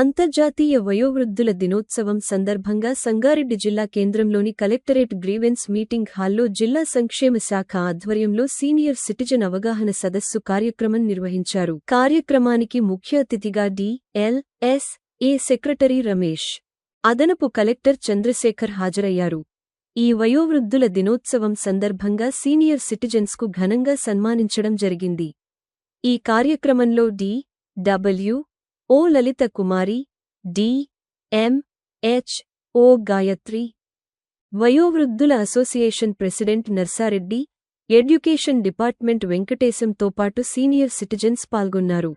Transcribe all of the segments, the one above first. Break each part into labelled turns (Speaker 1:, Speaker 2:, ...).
Speaker 1: అంతర్జాతీయ వయోవృద్ధుల దినోత్సవం సందర్భంగా సంగారెడ్డి జిల్లా కేంద్రంలోని కలెక్టరేట్ గ్రీవెన్స్ మీటింగ్ హాల్లో జిల్లా సంక్షేమ శాఖ ఆధ్వర్యంలో సీనియర్ సిటిజన్ అవగాహన సదస్సు కార్యక్రమం నిర్వహించారు. కార్యక్రమానికి ముఖ్య అతిథిగా D. L. S. A. Secretary Ramesh అదనపు కలెక్టర్ చంద్రశేఖర్ హాజరయ్యారు. ఈ వయోవృద్ధుల దినోత్సవం సందర్భంగా సీనియర్ సిటిజన్స్కు ఘనంగా సన్మానించడం జరిగింది. ఈ కార్యక్రమంలో D. W. O Lalitha Kumari D M H O Gayatri. వయోవృద్ధుల association president Narsa Reddy education department వెంకటేశంతో పాటు సీనియర్ సిటిజన్స్ పాల్గొన్నారు.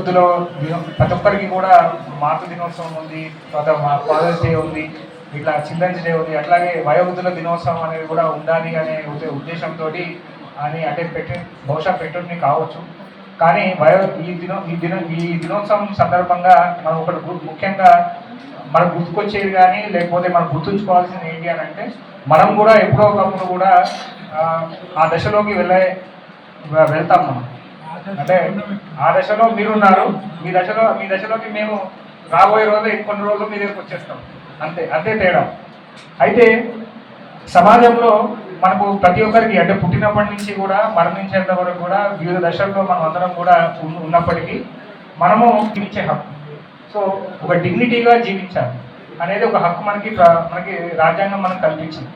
Speaker 2: వయోవృద్ధులో ప్రతి ఒక్కరికి కూడా మాతృ దినోత్సవం ఉంది తర్వాత మా ఫాదర్స్ డే ఉంది ఇట్లా చిల్డ్రన్స్ డే ఉంది అట్లాగే వయోవృద్ధుల దినోత్సవం అనేది కూడా ఉండాలి అనే ఉద్దేశంతో అని అంటే పెట్టి బహుశా పెట్టుడిని కావచ్చు. కానీ వయో ఈ దినం ఈ దినం ఈ దినోత్సవం సందర్భంగా మనం ఒకటి ముఖ్యంగా మనకు గుర్తుకొచ్చేది కానీ లేకపోతే మనం గుర్తుంచుకోవాల్సింది ఏంటి అని అంటే మనం కూడా ఎప్పుడో ఒకప్పుడు కూడా ఆ, ఆ దశలోకి వెళ్ళే వెళ్తాం మనం. అంటే ఆ దశలో మీరున్నారు. మీ దశలో మీ దశలోకి మేము రాబోయే రోజు కొన్ని రోజులు మీ దగ్గరికి వచ్చేస్తాం. అంతే అంతే తేడా. అయితే సమాజంలో మనకు ప్రతి ఒక్కరికి అంటే పుట్టినప్పటి నుంచి కూడా మరణించేంత వరకు కూడా వివిధ దశల్లో మనం అందరం కూడా ఉన్నప్పటికీ మనము జీవించే హక్కు. సో ఒక డిగ్నిటీగా జీవించాలి అనేది ఒక హక్కు మనకి మనకి రాజ్యాంగం మనకు కల్పించింది.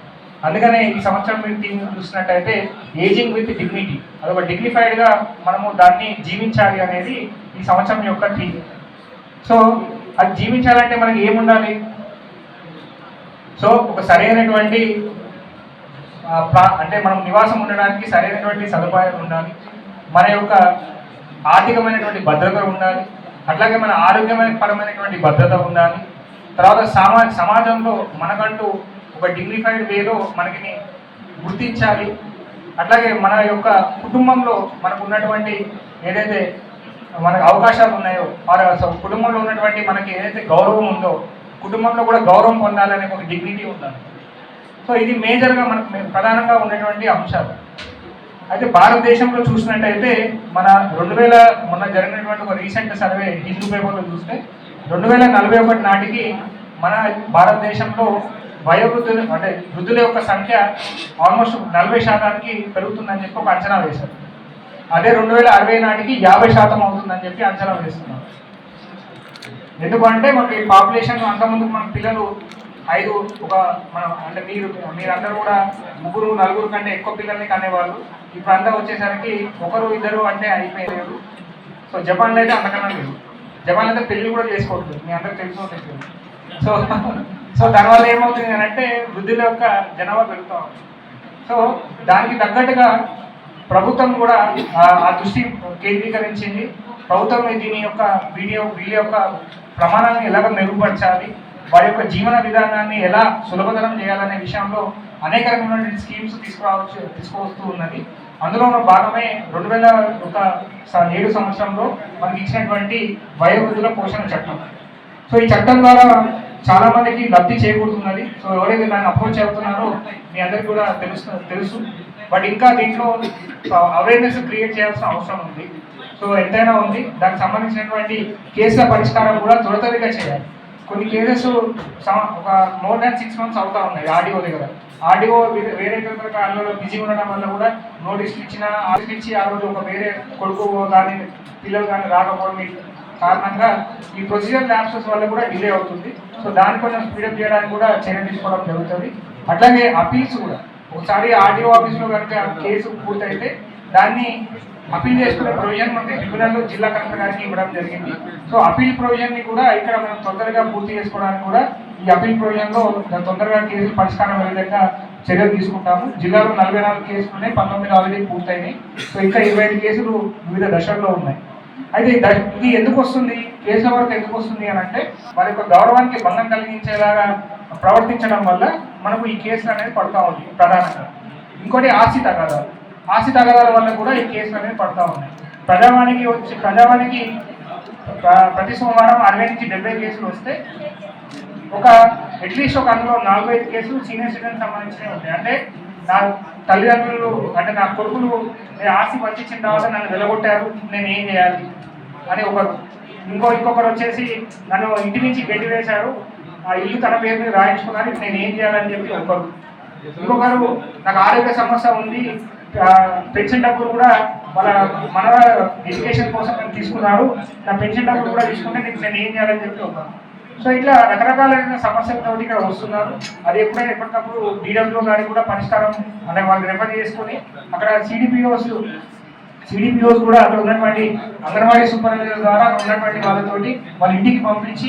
Speaker 2: అందుకనే ఈ సంవత్సరం మీరు థీమ్ చూసినట్టయితే ఏజింగ్ విత్ డిగ్నిటీ అదొక డిగ్నిఫైడ్గా మనము దాన్ని జీవించాలి అనేది ఈ సంవత్సరం యొక్క థీమ్. సో అది జీవించాలంటే మనకి ఏముండాలి? సో ఒక సరైనటువంటి ప్రా- అంటే మనం నివాసం ఉండడానికి సరైనటువంటి సదుపాయాలు ఉండాలి. మన యొక్క ఆర్థికమైనటువంటి భద్రత ఉండాలి. అట్లాగే మన ఆరోగ్యమైన పరమైనటువంటి భద్రత ఉండాలి. తర్వాత సమా సమాజంలో మనకంటూ ఒక డిగ్నిఫైడ్ వేలో మనకి గుర్తించాలి. అట్లాగే మన యొక్క కుటుంబంలో మనకు ఉన్నటువంటి ఏదైతే మనకు అవకాశాలు ఉన్నాయో కుటుంబంలో ఉన్నటువంటి మనకి ఏదైతే గౌరవం ఉందో కుటుంబంలో కూడా గౌరవం పొందాలనే ఒక డిగ్నిటీ ఉండాలి. సో ఇది మేజర్గా మనకు ప్రధానంగా ఉన్నటువంటి అంశాలు. అయితే భారతదేశంలో చూసినట్టయితే మన రెండు వేల మొన్న జరిగినటువంటి ఒక రీసెంట్ సర్వే హిందూ పేపర్లో చూస్తే రెండు వేల నలభై ఒకటి నాటికి మన భారతదేశంలో వయోవృద్ధులు అంటే వృద్ధుల యొక్క సంఖ్య ఆల్మోస్ట్ నలభై శాతానికి పెరుగుతుందని చెప్పి ఒక అంచనా వేశారు. అదే రెండు వేల అరవై నాటికి యాభై శాతం అవుతుందని చెప్పి అంచనా వేస్తున్నారు. ఎందుకంటే మనకి పాపులేషన్ అంతకుముందు మన పిల్లలు ఐదు ఒక మనం అంటే మీరు మీరందరూ కూడా ముగ్గురు నలుగురు కంటే ఎక్కువ పిల్లల్ని కనేవాళ్ళు. ఇప్పుడు అంతా వచ్చేసరికి ఒకరు ఇద్దరు అంటే అయిపోయారు. సో జపాన్లో అయితే అంతకన్నా లేదు. జపాన్ అయితే పెళ్ళి కూడా చేసుకోవట్లేదు. మీ అందరికి తెలుసు. సో సో దానివల్ల ఏమవుతుంది అని అంటే వృద్ధుల యొక్క జనాభా పెరుగుతూ ఉంది. సో దానికి తగ్గట్టుగా ప్రభుత్వం కూడా ఆ- దృష్టి కేంద్రీకరించింది. ప్రభుత్వం దీని యొక్క వీడియో వీళ్ళ యొక్క ప్రమాణాన్ని ఎలాగ మెరుగుపరచాలి వారి యొక్క జీవన విధానాన్ని ఎలా సులభతరం చేయాలనే విషయంలో అనేక రకమైనటువంటి స్కీమ్స్ తీసుకురావచ్చు తీసుకువస్తూ ఉన్నది. అందులో ఉన్న భాగమే రెండు వేల ఒక ఏడు సంవత్సరంలో మనకి ఇచ్చినటువంటి వయోవృద్ధుల పోషణ చట్టం. సో ఈ చట్టం ద్వారా చాలా మందికి లబ్ధి చేకూరుతున్నది సో ఎవరైతే దాన్ని అప్రోచ్ అవుతున్నారో మీ అందరికి కూడా తెలుసు తెలుసు. బట్ ఇంకా దీంట్లో అవేర్నెస్ క్రియేట్ చేయాల్సిన అవసరం ఉంది. సో ఎంతైనా ఉంది. దానికి సంబంధించినటువంటి కేసుల పరిష్కారం కూడా త్వరితగతిగా చేయాలి. కొన్ని కేసెస్ ఒక మోర్ దాన్ సిక్స్ మంత్స్ అవుతా ఉన్నాయి ఆర్డీఓ దగ్గర. ఆర్డీఓ వేరే ఇతర కాలంలో బిజీ ఉండడం వల్ల కూడా నోటీస్ ఇచ్చిన ఆఫీస్ ఇచ్చి ఆ రోజు ఒక వేరే కొడుకు కానీ పిల్లలు కానీ రాకపోవడం కారణంగా ఈ ప్రొసీజర్ ల్యాబ్సెస్ వల్ల కూడా డిలే అవుతుంది. సో దాన్ని కొంచెం స్పీడప్ చేయడానికి కూడా చర్య తీసుకోవడం జరుగుతుంది. అట్లాగే అపీల్స్ కూడా. ఒకసారి ఆర్డీఓ ఆఫీస్లో కనుక కేసు పూర్తయితే దాన్ని అపీల్ చేసుకునే ప్రొవిజన్ మనకి ట్రిబ్యునల్ జిల్లా కలెక్టర్ గారికి ఇవ్వడం జరిగింది. సో అపీల్ ప్రొవిజన్ని కూడా ఇక్కడ మనం తొందరగా పూర్తి చేసుకోవడానికి కూడా ఈ అపీల్ ప్రొవిజన్లో తొందరగా కేసులు పరిష్కారం అయ్యే విధంగా చర్యలు తీసుకుంటాము. జిల్లాలో నలభై నాలుగు కేసులు ఉన్నాయి పంతొమ్మిది ఆల్రెడీ పూర్తయినాయి. సో ఇంకా ఇరవై ఐదు కేసులు వివిధ దశల్లో ఉన్నాయి. అయితే ఇది ఎందుకు వస్తుంది? కేసుల వరకు ఎందుకు వస్తుంది అని అంటే వారి యొక్క గౌరవానికి భంగం కలిగించేలాగా ప్రవర్తించడం వల్ల మనకు ఈ కేసులు అనేది పడుతూ ఉంది ప్రధానంగా. ఇంకోటి ఆస్తి తగాదాలు. ఆస్తి తగాదాల వల్ల కూడా ఈ కేసులు అనేది పడుతూ ఉన్నాయి. ప్రజావానికి వచ్చి ప్రజావానికి ప్రతి సోమవారం అరవై నుంచి డెబ్బై కేసులు వస్తే ఒక అట్లీస్ట్ ఒక అందులో నాలుగు ఐదు కేసులు సీనియర్ సిటిజన్ సంబంధించినవి ఉంటాయి. అంటే నా తల్లిదండ్రులు అంటే నా కొడుకులు నేను ఆస్తి పంచించిన తర్వాత నన్ను వెలగొట్టారు నేను ఏం చేయాలి? అని ఒకరు ఇంకో ఇంకొకరు వచ్చేసి నన్ను ఇంటి నుంచి గడ్డి వేశారు ఆ ఇల్లు తన పేరు మీద రాయించుకున్నారు నేను ఏం చేయాలని చెప్పి ఒకరు. ఇంకొకరు నాకు ఆరోగ్య సమస్య ఉంది పెన్షన్ డబ్బులు కూడా వాళ్ళ మన ఎడ్యుకేషన్ కోసం నేను తీసుకున్నారు నా పెన్షన్ డబ్బులు కూడా తీసుకుంటే నేను ఏం చేయాలని చెప్పి ఒకరు. సో ఇట్లా రకరకాలైన సమస్యలతో ఇక్కడ వస్తున్నారు. అది ఎప్పుడైనా ఎప్పటికప్పుడు డీడబ్ల్యూ గారికి కూడా పరిష్కారం అంటే వాళ్ళు రెఫర్ చేసుకొని అక్కడ సిడిపిఓస్ సిడిపిఓస్ కూడా అక్కడ ఉన్నటువంటి అంగన్వాడీ సూపర్వైజర్ ద్వారా ఉన్నటువంటి వాళ్ళతోటి వాళ్ళ ఇంటికి పంపించి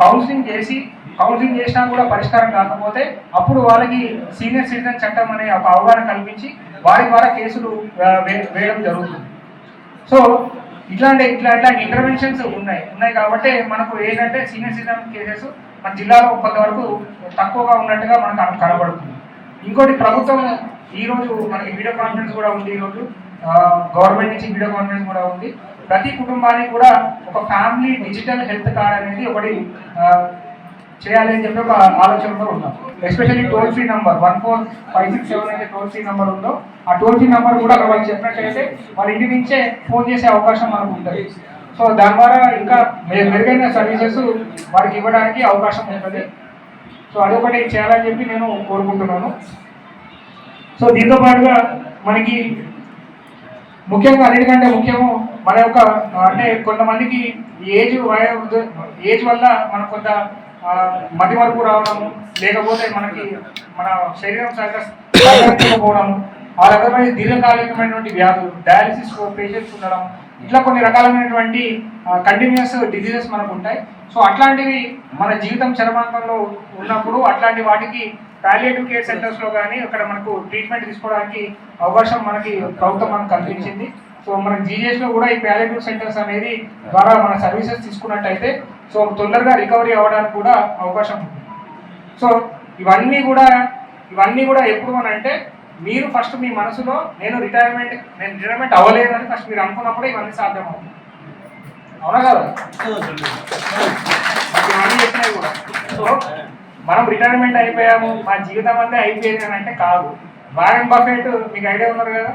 Speaker 2: కౌన్సిలింగ్ చేసి కౌన్సిలింగ్ చేసినా కూడా పరిష్కారం కాకపోతే అప్పుడు వాళ్ళకి సీనియర్ సిటిజన్ చట్టం అనే ఒక అవగాహన కల్పించి వారి ద్వారా కేసులు వే- వేయడం జరుగుతుంది. సో ఇట్లాంటి ఇట్లా ఇట్లాంటి ఇంటర్వెన్షన్స్ ఉన్నాయి. ఉన్నాయి కాబట్టి మనకు ఏంటంటే సీనియర్ సిటిజన్ కేసెస్ మన జిల్లాలో కొంతవరకు తక్కువగా ఉన్నట్టుగా మనకు కనబడుతుంది. ఇంకోటి ప్రభుత్వం ఈరోజు మనకి వీడియో కాన్ఫరెన్స్ కూడా ఉంది ఈరోజు గవర్నమెంట్ నుంచి వీడియో కాన్ఫరెన్స్ కూడా ఉంది. ప్రతి కుటుంబానికి కూడా ఒక ఫ్యామిలీ డిజిటల్ హెల్త్ కార్డ్ అనేది ఒకటి ఆ, చేయాలి అని చెప్పి ఒక ఆలోచనలో ఉన్నాం. Especially toll free number one four five six seven అయితే టోల్ ఫ్రీ నెంబర్ ఉందో ఆ టోల్ ఫ్రీ నెంబర్ కూడా అక్కడ వాళ్ళు చెప్పినట్లయితే వాళ్ళ ఇంటి నుంచే ఫోన్ చేసే అవకాశం మనకు ఉంటుంది. సో దాని ద్వారా ఇంకా మెరుగైన సర్వీసెస్ వారికి ఇవ్వడానికి అవకాశం ఉంటుంది. సో అదొకటి చేయాలని చెప్పి నేను కోరుకుంటున్నాను. సో దీంతో పాటుగా మనకి ముఖ్యంగా అన్నిటికంటే ముఖ్యము మన యొక్క అంటే కొంతమందికి ఏజ్ వయ ఏజ్ వల్ల మనకు కొంత మటి వరకు రావడము లేకపోతే మనకి మన శరీరం సరిగ్గా సహకరించకపోవడము ఆ రకమైన దీర్ఘకాలికమైనటువంటి వ్యాధులు డయాలసిస్ పేషెంట్స్ ఉండడం ఇట్లా కొన్ని రకాలైనటువంటి కంటిన్యూస్ డిజీజెస్ మనకు ఉంటాయి. సో అట్లాంటివి మన జీవితం చరమాంకంలో ఉన్నప్పుడు అట్లాంటి వాటికి పాలియేటివ్ కేర్ సెంటర్స్లో కానీ అక్కడ మనకు ట్రీట్మెంట్ తీసుకోవడానికి అవకాశం మనకి ప్రభుత్వం మనకు కల్పించింది. సో మన జీజేస్లో కూడా ఈ ప్యాలెటివ్ సెంటర్స్ అనేది ద్వారా మన సర్వీసెస్ తీసుకున్నట్టయితే సో తొందరగా రికవరీ అవ్వడానికి కూడా అవకాశం ఉంది సో ఇవన్నీ కూడా ఇవన్నీ కూడా ఎప్పుడు అని అంటే మీరు ఫస్ట్ మీ మనసులో నేను రిటైర్మెంట్ నేను రిటైర్మెంట్ అవ్వలేదని ఫస్ట్ మీరు అనుకున్నప్పుడే ఇవన్నీ సాధ్యం అవుతుంది అవునా కదా? ఇవన్నీ చెప్పినాయి కూడా. సో మనం రిటైర్మెంట్ అయిపోయాము మా జీవితం అంతా అయిపోయింది అని అంటే కాదు. వారెన్ బఫెట్ మీకు ఐడియా ఉన్నారు కదా?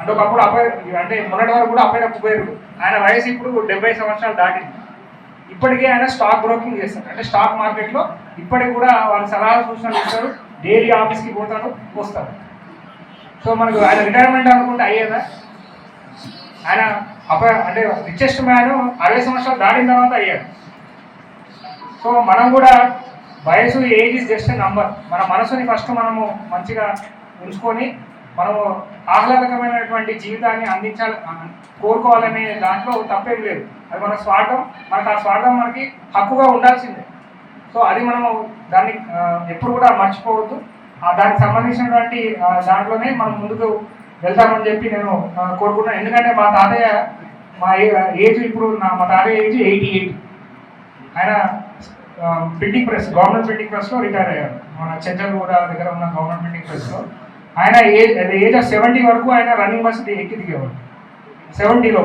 Speaker 2: అంటే ఒకప్పుడు అబ్బాయి అంటే మొన్నటి వరకు కూడా అబ్బాయి పోయారు. ఆయన వయసు ఇప్పుడు డెబ్బై సంవత్సరాలు దాటింది. ఇప్పటికే ఆయన స్టాక్ బ్రోకింగ్ చేస్తారు అంటే స్టాక్ మార్కెట్లో ఇప్పటికి కూడా వాళ్ళ సలహాలు సూచనలు ఇస్తారు. డైలీ ఆఫీస్కి పోతాను వస్తారు సో మనకు ఆయన రిటైర్మెంట్ అనుకుంటే అయ్యేదా? ఆయన అబ్బాయి అంటే రిచెస్ట్ మ్యాన్ అరవై సంవత్సరాలు దాటిన తర్వాత అయ్యాడు. సో మనం కూడా వయసు ఏజ్ ఇస్ జస్ట్ నంబర్ మన మనసుని ఫస్ట్ మనము మంచిగా ఉంచుకొని మనము ఆహ్లాదకరమైనటువంటి జీవితాన్ని అందించాలి కోరుకోవాలనే దాంట్లో తప్పేం లేదు. అది మన స్వార్థం మనకు ఆ స్వార్థం మనకి హక్కుగా ఉండాల్సిందే. సో అది మనము దాన్ని ఎప్పుడు కూడా మర్చిపోవద్దు. ఆ దానికి సంబంధించినటువంటి దాంట్లోనే మనం ముందుకు వెళ్తామని చెప్పి నేను కోరుకుంటున్నాను. ఎందుకంటే మా తాతయ్య మా ఏజ్ ఇప్పుడు నా మా తాతయ్య ఏజ్ ఎయిటీ ఎయిట్. ఆయన ప్రింటింగ్ ప్రెస్ గవర్నమెంట్ ప్రింటింగ్ ప్రెస్లో రిటైర్ అయ్యారు. మన చెంచల్గూడ దగ్గర ఉన్న గవర్నమెంట్ ప్రింటింగ్ ప్రెస్లో ఆయన ఏజ్ ఏజ్ ఆఫ్ సెవెంటీ వరకు ఆయన రన్నింగ్ బస్ ఎక్కి దిగేవాడు. సెవెంటీలో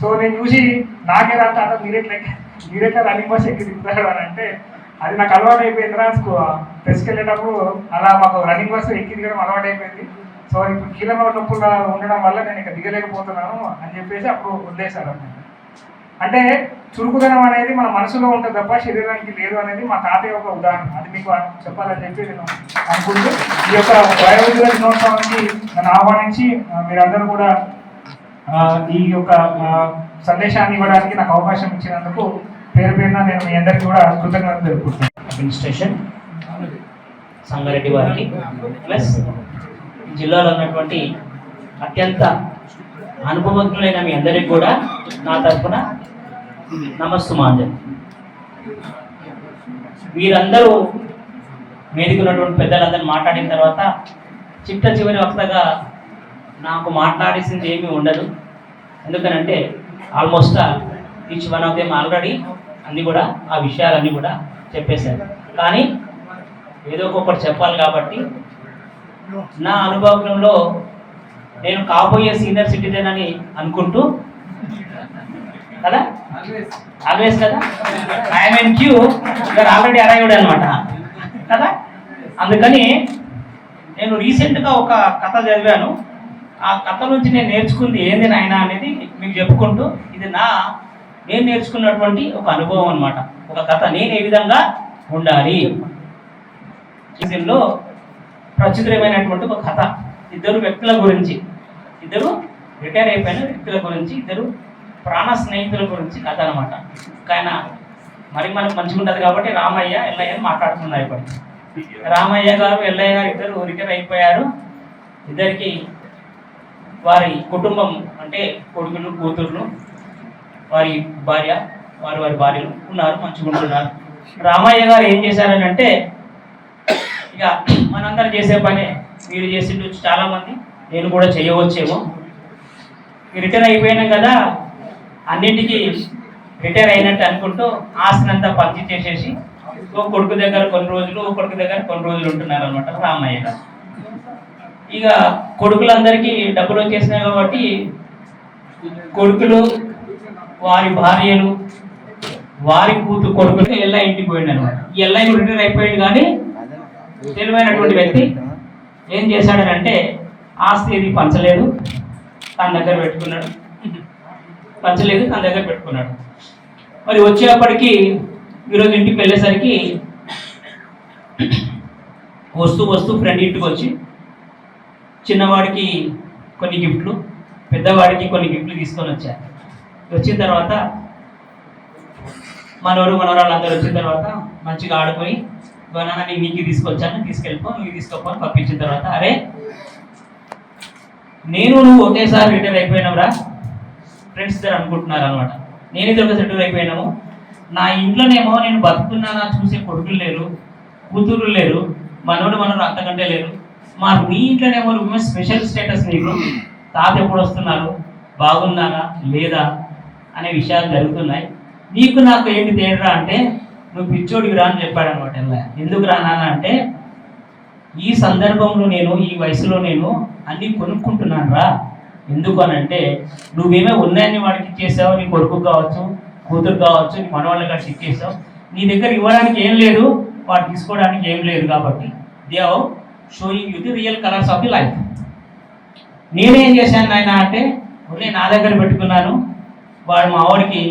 Speaker 2: సో నేను చూసి నాకే రా తాత మీరెట్లా మీరెట్లా రన్నింగ్ బస్ ఎక్కి దిగుతారు అని అంటే అది నాకు అలవాటు అయిపోయింది రా ప్రెస్కి వెళ్ళేటప్పుడు అలా మాకు రన్నింగ్ బస్ ఎక్కి దిగడం అలవాటు అయిపోయింది. సో ఇప్పుడు కీళ్ళ నొప్పులు ఉండడం వల్ల నేను ఇక దిగలేకపోతున్నాను అని చెప్పేసి అప్పుడు వదిలేశారు అన్నమాట. అంటే చురుకుదనం అనేది మన మనసులో ఉంటుంది తప్ప శరీరానికి లేదు అనేది మా తాతయ్య ఒక ఉదాహరణ. అది మీకు చెప్పాలని చెప్పి నేను అనుకుంటూ ఈ యొక్క వయోజన దినోత్సవానికి నన్ను ఆహ్వానించి మీరందరూ కూడా ఈ యొక్క సందేశాన్ని ఇవ్వడానికి నాకు అవకాశం ఇచ్చినందుకు పేరు పేరున నేను మీ అందరికీ కూడా కృతజ్ఞతలు తెలుపుకుంటున్నాను.
Speaker 3: అడ్మినిస్ట్రేషన్ సంగారెడ్డి వారికి ప్లస్ జిల్లాలో ఉన్నటువంటి అత్యంత అనుభవజ్ఞులైన మీ అందరికీ కూడా నా తరఫున నమస్సుమాంజలి వీరందరూ వేదిక ఉన్నటువంటి పెద్దలందరూ మాట్లాడిన తర్వాత చిట్ట చివరి వక్తగా నాకు మాట్లాడేసింది ఏమీ ఉండదు. ఎందుకనంటే almost each one of them already అన్నీ కూడా ఆ విషయాలన్నీ కూడా చెప్పేశారు. కానీ ఏదో ఒకటి చెప్పాలి కాబట్టి నా అనుభవంలో నేను కాబోయే సీనియర్ సిటిజన్ అని అనుకుంటూ కదా? ఆల్వేస్ కదా? I'm in queue you're already arrived అనమాట కదా? అందుకని నేను రీసెంట్గా ఒక కథ చదివాను. ఆ కథ నుంచి నేను నేర్చుకుంది ఏంది నాయన అనేది మీకు చెప్పుకుంటూ ఇది నా నేను నేర్చుకున్నటువంటి ఒక అనుభవం అనమాట ఒక కథ. నేను ఏ విధంగా ఉండాలి? సీజన్లో ప్రచురమైనటువంటి ఒక కథ. ఇద్దరు వ్యక్తుల గురించి. ఇద్దరు రిటైర్ అయిపోయిన వ్యక్తుల గురించి ఇద్దరు ప్రాణ స్నేహితుల గురించి కథ అనమాట ఆయన మరి మనకు మంచిగా ఉంటుంది కాబట్టి రామయ్య ఎల్లయ్య మాట్లాడుతున్నారు ఇప్పుడు. రామయ్య గారు ఎల్లయ్య గారు ఇద్దరు రిటైర్ అయిపోయారు ఇద్దరికి వారి కుటుంబం అంటే కొడుకులు కూతుర్లు వారి భార్య వారి వారి భార్యలు ఉన్నారు మంచిగా ఉంటున్నారు రామయ్య గారు ఏం చేశారని అంటే ఇక మనందరం చేసే పనే మీరు చేసిండు చాలామంది నేను కూడా చేయవచ్చేమో. రిటైర్ అయిపోయినాం కదా అన్నిటికీ రిటైర్ అయినట్టు అనుకుంటూ ఆస్తినంతా పంచి చేసేసి ఓ కొడుకు దగ్గర కొన్ని రోజులు ఓ కొడుకు దగ్గర కొన్ని రోజులు ఉంటున్నారు అనమాట రామయ్య ఇక కొడుకులందరికీ డబ్బులు వచ్చేసినాయి కాబట్టి కొడుకులు వారి భార్యలు వారి కూతురు కొడుకులు ఎల్ల ఇంటికి పోయిండు అనమాట ఈ రిటైర్ అయిపోయాడు కానీ తెలివైనటువంటి వ్యక్తి ఏం చేశాడనంటే ఆస్తి ఏది పంచలేదు తన దగ్గర పెట్టుకున్నాడు. పంచలేదు తన దగ్గర పెట్టుకున్నాడు. మరి వచ్చేప్పటికి ఈరోజు ఇంటికి వెళ్ళేసరికి వస్తూ వస్తూ ఫ్రెండ్ ఇంటికి వచ్చి చిన్నవాడికి కొన్ని గిఫ్ట్లు పెద్దవాడికి కొన్ని గిఫ్ట్లు తీసుకొని వచ్చారు వచ్చిన తర్వాత మనవరు మనవరాలు అందరూ వచ్చిన తర్వాత మంచిగా ఆడుకొని నాన్న నీకు నీకు తీసుకొచ్చాను తీసుకెళ్ళిపో నువ్వు తీసుకోపో పంపించిన తర్వాత అరే నేను నువ్వు ఒకేసారి రిటైర్ అయిపోయినావురా ఫ్రెండ్స్ ఇద్దరు అనుకుంటున్నారు అనమాట నేను ఒక సెటిల్ అయిపోయినాము నా ఇంట్లోనేమో నేను బతుకున్నానా చూసే కొడుకులు లేరు కూతురు లేరు మనోడు మనోడు అంతకంటే లేరు. మా మీ ఇంట్లోనేమో నువ్వు స్పెషల్ స్టేటస్ నీకు తాత ఎప్పుడు వస్తున్నారు? బాగున్నారా? లేదా? అనే విషయాలు జరుగుతున్నాయి. నీకు నాకు ఏంటి తేడా అంటే నువ్వు పిచ్చోడికి రా అని చెప్పాడు అనమాట ఎందుకు రానా అంటే ఈ సందర్భంలో నేను ఈ వయసులో నేను అన్నీ కొనుక్కుంటున్నాను రా. ఎందుకు అని అంటే నువ్వేమో ఉన్నాయని వాడికి ఇచ్చేసావు నీ కొడుకు కావచ్చు కూతురు కావచ్చు నీ మనవాళ్ళకి కలిసి ఇచ్చేసావు. నీ దగ్గర ఇవ్వడానికి ఏం లేదు వాడు తీసుకోవడానికి ఏం లేదు కాబట్టి. They are showing you the real colours of the life. నేనేం చేశాను ఆయన అంటే నేను నా దగ్గర పెట్టుకున్నాను. వాడు మా ఆవిడకి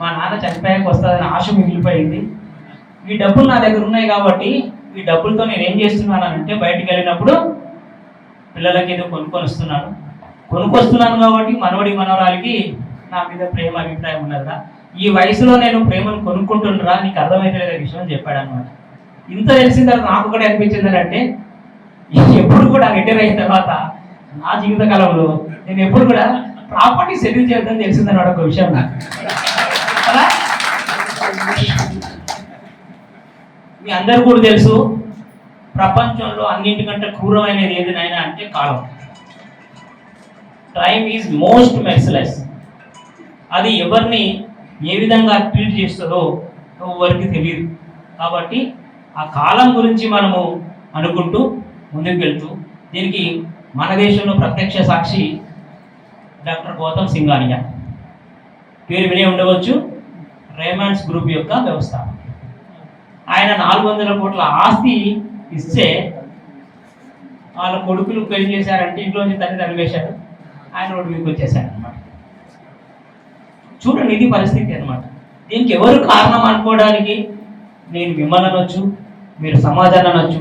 Speaker 3: మా నాన్న చనిపోయాక వస్తుందని ఆశ మిగిలిపోయింది. ఈ డబ్బులు నా దగ్గర ఉన్నాయి కాబట్టి ఈ డబ్బులతో నేను ఏం చేస్తున్నాను అంటే బయటికి వెళ్ళినప్పుడు పిల్లలకి ఏదో కొనుక్కొని వస్తున్నాను. కొనుక్కొస్తున్నాను కాబట్టి మనవడి మనవరాలకి నా మీద ప్రేమ అభిప్రాయం ఉన్నదా ఈ వయసులో నేను ప్రేమను కొనుక్కుంటున్నారా నీకు అర్థమైతే విషయం అని చెప్పాడు అనమాట ఇంత తెలిసిన తర్వాత నాకు కూడా అనిపించింది అంటే ఎప్పుడు కూడా రిటైర్ అయిన తర్వాత నా జీవిత కాలంలో నేను ఎప్పుడు కూడా ప్రాపర్టీ సెటిల్ చేద్దాం తెలిసిందన్నమాట ఒక విషయం నాకు. మీ అందరు కూడా తెలుసు ప్రపంచంలో అన్నింటికంటే క్రూరమైనది ఏది నాయనా అంటే కాలం. క్రైమ్ ఈజ్ మోస్ట్ మెర్సిలెస్ అది ఎవరిని ఏ విధంగా ట్రీట్ చేస్తుందో ఎవరికి తెలియదు కాబట్టి ఆ కాలం గురించి మనము అనుకుంటూ ముందుకు వెళ్తూ దీనికి మన దేశంలో ప్రత్యక్ష సాక్షి డాక్టర్ గౌతమ్ సింగానియా పేరు వినే ఉండవచ్చు. రేమాన్స్ గ్రూప్ యొక్క వ్యవస్థ ఆయన నాలుగు వందల కోట్ల ఆస్తి ఇస్తే వాళ్ళ కొడుకులు పెళ్ళి చేశారంటే ఇంట్లోంచి తల్లి తరివేశారు ఆయన రోడ్డు మీదకి వచ్చేసాడు అనమాట చూడండి ఇది పరిస్థితి అన్నమాట. దీనికి ఎవరు కారణం అనుకోవడానికి? నేను మిమ్మల్ని అనొచ్చు మీరు సమాజాన్ని అనొచ్చు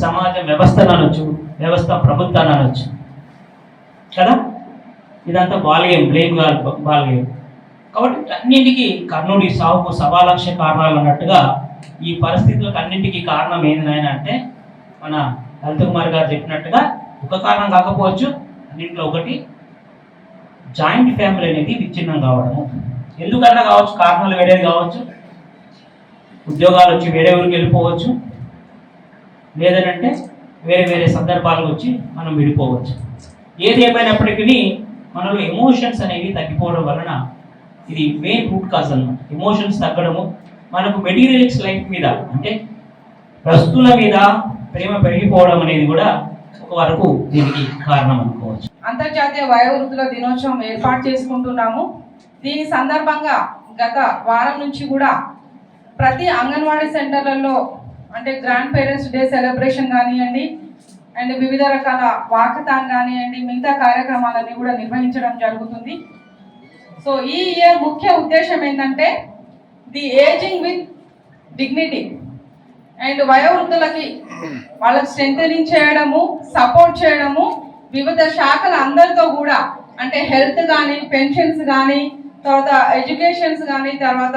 Speaker 3: సమాజ వ్యవస్థను అనొచ్చు వ్యవస్థ ప్రభుత్వాన్ని అనొచ్చు. కదా? ఇదంతా ball game blame ball game కాబట్టి అన్నింటికి కర్ణుడి సాగుకు సవా కారణాలు అన్నట్టుగా ఈ పరిస్థితులకు అన్నింటికి కారణం ఏంది నాయన అంటే మన లలిత కుమార్ గారు చెప్పినట్టుగా ఒక కారణం కాకపోవచ్చు అన్నింటిలో ఒకటి జాయింట్ ఫ్యామిలీ అనేది విచ్ఛిన్నం కావడము. ఎందుకన్నా కావచ్చు కారణాలు వేరేది కావచ్చు. ఉద్యోగాలు వచ్చి వేరే ఊరికి వెళ్ళిపోవచ్చు. లేదనంటే వేరే వేరే సందర్భాలు వచ్చి మనం విడిపోవచ్చు. ఏది ఏమైనప్పటికీ మనలో ఎమోషన్స్ అనేవి తగ్గిపోవడం వలన ఇది మెయిన్ రూట్ కాజ్ అన్నమాట. ఎమోషన్స్ తగ్గడము. మనకు మెటీరియల్స్ లైఫ్ మీద అంటే వస్తువుల మీద ప్రేమ పెరిగిపోవడం అనేది కూడా వరకు దీనికి కారణం అనుకోవచ్చు.
Speaker 4: అంతర్జాతీయ వయోవృద్ధుల దినోత్సవం ఏర్పాటు చేసుకుంటున్నాము. దీని సందర్భంగా గత వారం నుంచి కూడా ప్రతి అంగన్వాడీ సెంటర్లలో అంటే గ్రాండ్ పేరెంట్స్ డే సెలబ్రేషన్ కానివ్వండి అండ్ వివిధ రకాల వాకథాన్ కానివ్వండి మిగతా కార్యక్రమాలన్నీ కూడా నిర్వహించడం జరుగుతుంది. సో ఈ ఇయర్ ముఖ్య ఉద్దేశం ఏంటంటే the ageing with dignity. And వయోవృద్ధులకి వాళ్ళకి స్ట్రెంథనింగ్ చేయడము సపోర్ట్ చేయడము వివిధ శాఖల అందరితో కూడా అంటే హెల్త్ కానీ పెన్షన్స్ కానీ తర్వాత ఎడ్యుకేషన్స్ కానీ తర్వాత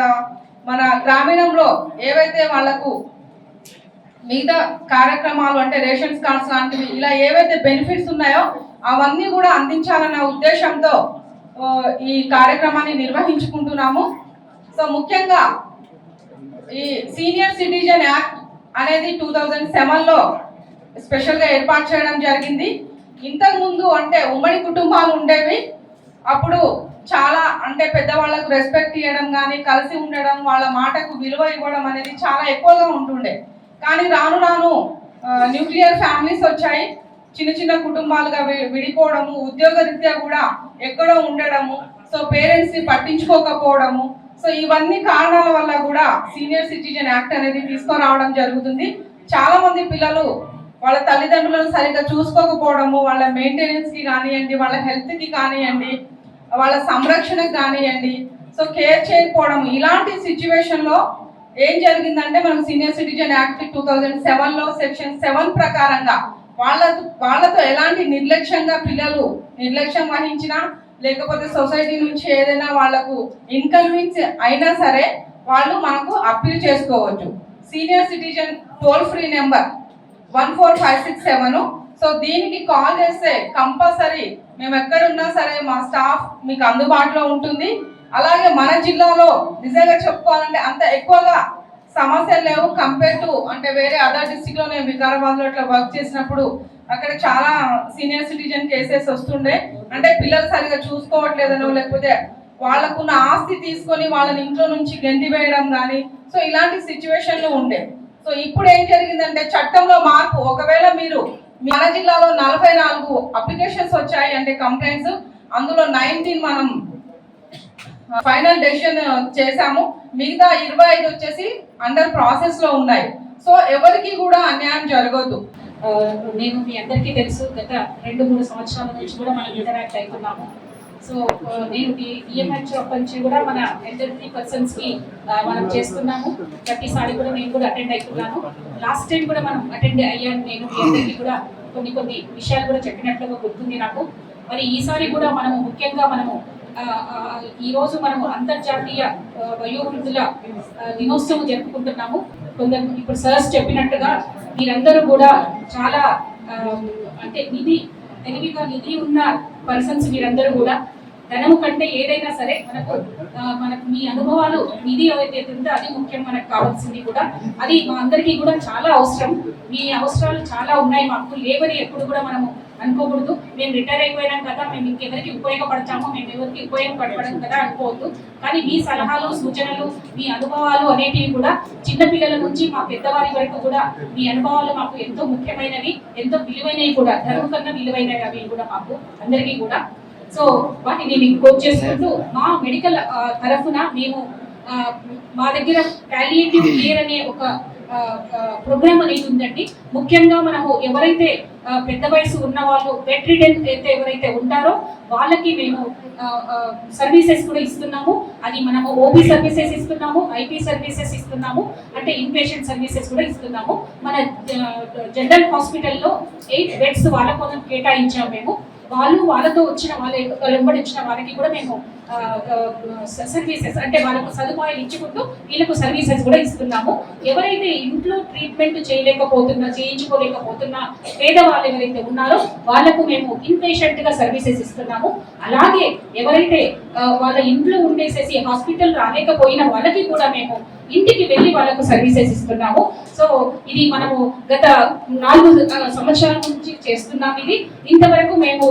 Speaker 4: మన గ్రామీణంలో ఏవైతే వాళ్ళకు మిగతా కార్యక్రమాలు అంటే రేషన్స్ కార్డ్స్ లాంటివి ఇలా ఏవైతే బెనిఫిట్స్ ఉన్నాయో అవన్నీ కూడా అందించాలన్న ఉద్దేశంతో ఈ కార్యక్రమాన్ని నిర్వహించుకుంటున్నాము. సో ముఖ్యంగా ఈ సీనియర్ సిటిజన్ యాక్ట్ అనేది టూ థౌజండ్ సెవెన్లో స్పెషల్గా ఏర్పాటు చేయడం జరిగింది. ఇంతకుముందు అంటే ఉమ్మడి కుటుంబాలు ఉండేవి. అప్పుడు చాలా అంటే పెద్దవాళ్ళకు రెస్పెక్ట్ ఇవ్వడం కానీ కలిసి ఉండడం వాళ్ళ మాటకు విలువ ఇవ్వడం అనేది చాలా ఎక్కువగా ఉంటుండే. కానీ రాను రాను న్యూక్లియర్ ఫ్యామిలీస్ వచ్చాయి. చిన్న చిన్న కుటుంబాలుగా వి- విడిపోవడము ఉద్యోగ రీత్యా కూడా ఎక్కడో ఉండడము సో పేరెంట్స్ని పట్టించుకోకపోవడము సో ఇవన్నీ కారణాల వల్ల కూడా సీనియర్ సిటిజన్ యాక్ట్ అనేది తీసుకురావడం జరుగుతుంది. చాలా మంది పిల్లలు వాళ్ళ తల్లిదండ్రులను సరిగ్గా చూసుకోకపోవడము వాళ్ళ మెయింటెనెన్స్కి కానివ్వండి వాళ్ళ హెల్త్కి కానివ్వండి వాళ్ళ సంరక్షణకు కానివ్వండి సో కేర్ చేయకపోవడం ఇలాంటి సిచ్యువేషన్లో ఏం జరిగిందంటే మనకు senior citizen act two thousand సెవెన్లో సెక్షన్ సెవెన్ ప్రకారంగా వాళ్ళ వాళ్ళతో ఎలాంటి నిర్లక్ష్యంగా పిల్లలు నిర్లక్ష్యం వహించినా లేకపోతే సొసైటీ నుంచి ఏదైనా వాళ్ళకు ఇన్కన్వీన్స్ అయినా సరే వాళ్ళు మనకు అప్పీల్ చేసుకోవచ్చు. Senior citizen toll free number one four five six seven so దీనికి కాల్ చేస్తే కంపల్సరీ మేము ఎక్కడున్నా సరే మా స్టాఫ్ మీకు అందుబాటులో ఉంటుంది. అలాగే మన జిల్లాలో నిజంగా చెప్పుకోవాలంటే అంత ఎక్కువగా సమస్యలు లేవు కంపేర్ టు అంటే వేరే అదర్ డిస్టిక్లో నేను వికారాబాద్లో ఇట్లా వర్క్ చేసినప్పుడు అక్కడ చాలా సీనియర్ సిటిజన్ కేసెస్ వస్తుండే. అంటే పిల్లలు సరిగా చూసుకోవట్లేదనో లేకపోతే వాళ్ళకున్న ఆస్తి తీసుకొని వాళ్ళని ఇంట్లో నుంచి గెంటి వేయడం కానీ సో ఇలాంటి సిచ్యువేషన్లు ఉండే. సో ఇప్పుడు ఏం జరిగిందంటే చట్టంలో మార్పు. ఒకవేళ మీరు మన జిల్లాలో నలభై నాలుగు అప్లికేషన్స్ వచ్చాయి అంటే కంప్లైంట్స్ అందులో నైన్టీన్ మనం ఫైనల్ డెసిషన్ చేశాము. మిగతా ఇరవై ఐదు వచ్చేసి అండర్ ప్రాసెస్లో ఉన్నాయి. సో ఎవరికి కూడా అన్యాయం జరగదు.
Speaker 5: నేను మీ అందరికీ తెలుసు గత రెండు మూడు సంవత్సరాల నుంచి కూడా మనం ఇంటరాక్ట్ అవుతున్నాము. సో ఆ, నేను ఈఎంహెచ్ నుంచి కూడా మన ఎల్డర్లీ పర్సన్స్కి మనం చేస్తున్నాము. ప్రతిసారి కూడా నేను కూడా అటెండ్ అవుతున్నాను. లాస్ట్ టైం కూడా మనం అటెండ్ అయ్యాను. నేను మీ అందరికీ కూడా కొన్ని కొన్ని విషయాలు కూడా చెప్పినట్లుగా గుర్తుంది నాకు. మరి ఈసారి కూడా మనము ముఖ్యంగా మనము ఈరోజు ఈ రోజు మనము అంతర్జాతీయ వయోవృద్ధుల దినోత్సవం జరుపుకుంటున్నాము. కొందరు ఇప్పుడు సార్స్ చెప్పినట్టుగా మీరందరూ కూడా చాలా అంటే నిధి తెలివిగా నిధి ఉన్న పర్సన్స్ మీరందరూ కూడా ధనము కంటే ఏదైనా సరే మనకు మనకు మీ అనుభవాలు నిధి ఏదైతే ఉందో అది ముఖ్యం మనకు కావాల్సింది కూడా. అది మా అందరికీ కూడా చాలా అవసరం. మీ అవసరాలు చాలా ఉన్నాయి. మాకు లేవని ఎప్పుడు కూడా మనము అనుకోకూడదు. మేము రిటైర్ అయిపోయినాం కదా మేము ఇంకెవరికి ఉపయోగపడతాము మేము ఎవరికి ఉపయోగపడడం కదా అనుకోవద్దు. కానీ మీ సలహాలు సూచనలు మీ అనుభవాలు అనేటివి కూడా చిన్నపిల్లల నుంచి మా పెద్దవారి వరకు కూడా మీ అనుభవాలు మాకు ఎంతో ముఖ్యమైనవి ఎంతో విలువైనవి కూడా ధర్మ కన్నా విలువైనవి అవి కూడా మాకు అందరికీ కూడా. సో వాటిని మేము కోట్ చేసుకుంటూ మా మెడికల్ తరఫున మేము మా దగ్గర పాలియేటివ్ కేర్ అనే ఒక ప్రోగ్రామ్ అనేది ఉందండి. ముఖ్యంగా మనము ఎవరైతే పెద్ద వయసు ఉన్న వాళ్ళు బెడ్ రిడెన్ అయితే ఎవరైతే ఉంటారో వాళ్ళకి మేము సర్వీసెస్ కూడా ఇస్తున్నాము. అది మనము ఓపీ సర్వీసెస్ ఇస్తున్నాము ఐటీ సర్వీసెస్ ఇస్తున్నాము అంటే ఇన్పేషెంట్ సర్వీసెస్ కూడా ఇస్తున్నాము. మన జనరల్ హాస్పిటల్లో ఎయిట్ బెడ్స్ వాళ్ళ కోసం కేటాయించాము మేము. వాళ్ళు వాళ్ళతో వచ్చిన వాళ్ళ వెంబడి వచ్చిన వాళ్ళకి కూడా మేము సర్వీసెస్ అంటే వాళ్ళకు సదుపాయాలు ఇచ్చుకుంటూ వీళ్ళకు సర్వీసెస్ కూడా ఇస్తున్నాము. ఎవరైతే ఇంట్లో ట్రీట్మెంట్ చేయలేకపోతున్నా చేయించుకోలేకపోతున్నా పేదవాళ్ళు ఎవరైతే ఉన్నారో వాళ్ళకు మేము ఇన్పేషెంట్గా సర్వీసెస్ ఇస్తున్నాము. అలాగే ఎవరైతే వాళ్ళ ఇంట్లో ఉండేసేసి హాస్పిటల్ రాలేకపోయిన వాళ్ళకి కూడా మేము ఇంటికి వెళ్ళి వాళ్ళకు సర్వీసెస్ ఇస్తున్నాము. సో ఇది మనము గత నాలుగు సంవత్సరాల నుంచి చేస్తున్నాం ఇది. ఇంతవరకు మేము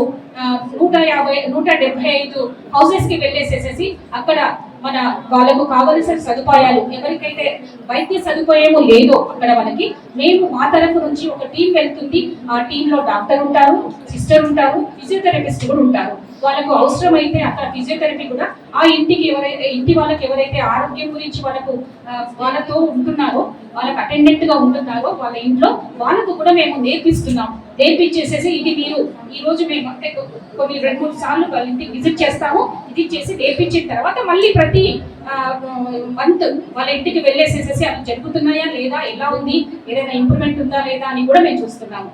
Speaker 5: నూట యాభై నూట డెబ్బై ఐదు హౌసెస్కి వెళ్ళేసేసేసి అక్కడ మన వాళ్ళకు కావలసిన సదుపాయాలు ఎవరికైతే వైద్య సదుపాయము లేదో అక్కడ వాళ్ళకి మేము మా తరఫు నుంచి ఒక టీం వెళ్తుంది. ఆ టీంలో డాక్టర్ ఉంటారు సిస్టర్ ఉంటారు ఫిజియోథెరపిస్ట్ కూడా ఉంటారు. వాళ్ళకు అవసరమైతే అక్కడ ఫిజియోథెరపీ కూడా ఆ ఇంటికి ఎవరైతే ఇంటి వాళ్ళకి ఎవరైతే ఆరోగ్యం గురించి వాళ్ళకు వాళ్ళతో ఉంటున్నారో వాళ్ళకి అటెండెంట్గా ఉంటున్నారో వాళ్ళ ఇంట్లో వాళ్ళకు కూడా మేము నేర్పిస్తున్నాం. నేర్పించేసేసి ఇది మీరు ఈ రోజు మేము అంటే కొన్ని రెండు మూడు సార్లు వాళ్ళ ఇంటికి విజిట్ చేస్తాము. ఇది చేసి నేర్పించిన తర్వాత మళ్ళీ ప్రతి మంత్ వాళ్ళ ఇంటికి వెళ్ళేసేసేసి అవి జరుగుతున్నాయా లేదా ఎలా ఉంది ఏదైనా ఇంప్రూవ్మెంట్ ఉందా లేదా అని కూడా మేము చూస్తున్నాము.